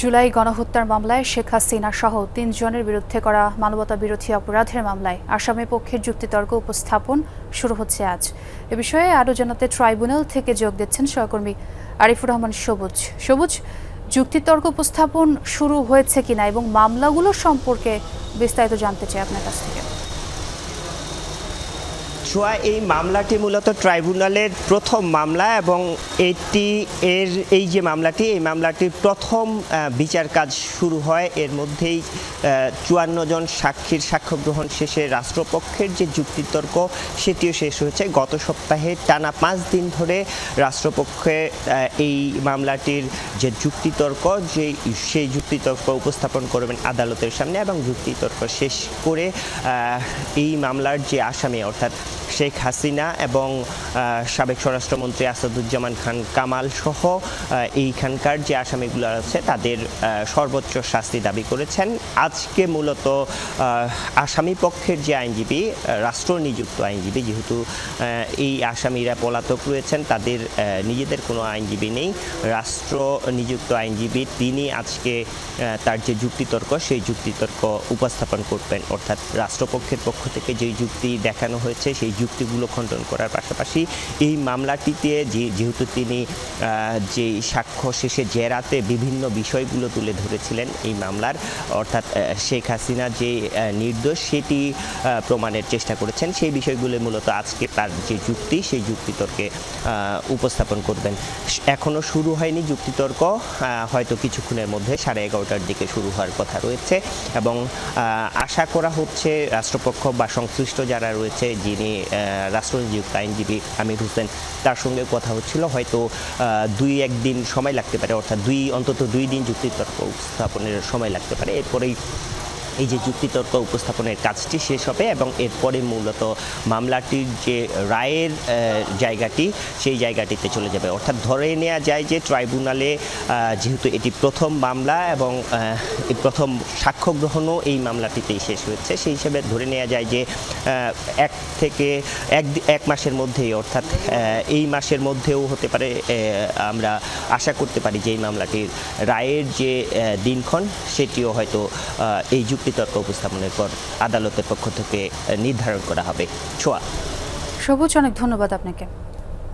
জুলাই গণহত্যার মামলায় শেখ হাসিনা সহ তিনজনের বিরুদ্ধে করা মানবতা বিরোধী অপরাধের মামলায় আসামি পক্ষের যুক্তিতর্ক উপস্থাপন শুরু হচ্ছে আজ। এ বিষয়ে আরও জানাতে ট্রাইব্যুনাল থেকে যোগ দিচ্ছেন সহকর্মী আরিফুর রহমান সবুজ। সবুজ, যুক্তিতর্ক উপস্থাপন শুরু হয়েছে কিনা এবং মামলাগুলো সম্পর্কে বিস্তারিত জানতে চাই আপনার কাছ থেকে। ছোঁয়া এই মামলাটি মূলত ট্রাইব্যুনালের প্রথম মামলা এবং এটি এর, এই যে মামলাটি, এই মামলাটির প্রথম বিচার কাজ শুরু হয়। এর মধ্যেই চুয়ান্ন জন সাক্ষীর সাক্ষ্য গ্রহণ শেষে রাষ্ট্রপক্ষের যে যুক্তিতর্ক, সেটিও শেষ হয়েছে। গত সপ্তাহে টানা পাঁচ দিন ধরে রাষ্ট্রপক্ষে এই মামলাটির যে যুক্তিতর্ক যে সেই যুক্তিতর্ক উপস্থাপন করবেন আদালতের সামনে এবং যুক্তিতর্ক শেষ করে এই মামলার যে আসামি, অর্থাৎ শেখ হাসিনা এবং সাবেক স্বরাষ্ট্রমন্ত্রী আসাদুজ্জামান খান কামাল সহ এইখানকার যে আসামিগুলো আছে তাদের সর্বোচ্চ শাস্তি দাবি করেছেন। আজকে মূলত আসামি পক্ষের যে আইনজীবী রাষ্ট্র নিযুক্ত আইনজীবী যেহেতু এই আসামিরা পলাতক রয়েছেন, তাদের নিজেদের কোনো আইনজীবী নেই। রাষ্ট্র নিযুক্ত আইনজীবী তিনি আজকে তার যে যুক্তিতর্ক, সেই যুক্তিতর্ক উপস্থাপন করবেন। অর্থাৎ রাষ্ট্রপক্ষের পক্ষ থেকে যেই যুক্তি দেখানো হয়েছে, সেই যুক্তিগুলো খণ্ডন করার পাশাপাশি এই মামলাটিতে যে, যেহেতু তিনি যে সাক্ষ্য শেষে জেরাতে বিভিন্ন বিষয়গুলো তুলে ধরেছিলেন এই মামলার, অর্থাৎ শেখ হাসিনা যে নির্দোষ সেটি প্রমাণের চেষ্টা করেছেন, সেই বিষয়গুলো মূলত আজকে তার যে যুক্তি, সেই যুক্তিতর্কে উপস্থাপন করবেন। এখনও শুরু হয়নি যুক্তিতর্ক হয়তো কিছুক্ষণের মধ্যে সাড়ে এগারোটার দিকে শুরু হওয়ার কথা রয়েছে এবং আশা করা হচ্ছে রাষ্ট্রপক্ষ বা সংশ্লিষ্ট যারা রয়েছে যিনি রাষ্ট্রনিযুক্ত আইনজীবী আমির হোসেন, তার সঙ্গে কথা হচ্ছিল। হয়তো দুই একদিন সময় লাগতে পারে, অর্থাৎ দুই, অন্তত দুই দিন যুক্তিতর্ক উপস্থাপনের সময় লাগতে পারে। এরপরেই এই যে যুক্তিতর্ক উপস্থাপনের কাজটি শেষ হবে এবং এরপরে মূলত মামলাটির যে রায়ের জায়গাটি, সেই জায়গাটিতে চলে যাবে। অর্থাৎ ধরে নেওয়া যায় যে ট্রাইব্যুনালে যেহেতু এটি প্রথম মামলা এবং প্রথম সাক্ষ্য গ্রহণও এই মামলাটিতেই শেষ হয়েছে, সেই হিসেবে ধরে নেওয়া যায় যে এক থেকে এক এক মাসের মধ্যেই, অর্থাৎ এই মাসের মধ্যেও হতে পারে আমরা আশা করতে পারি যে এই মামলাটির রায়ের যে দিনক্ষণ, সেটিও হয়তো এই এই যুক্তিতর্ক উপস্থাপনের পর আদালতের পক্ষ থেকে নির্ধারণ করা হবে। ছোয়া। সবুজ অনেক ধন্যবাদ আপনাকে।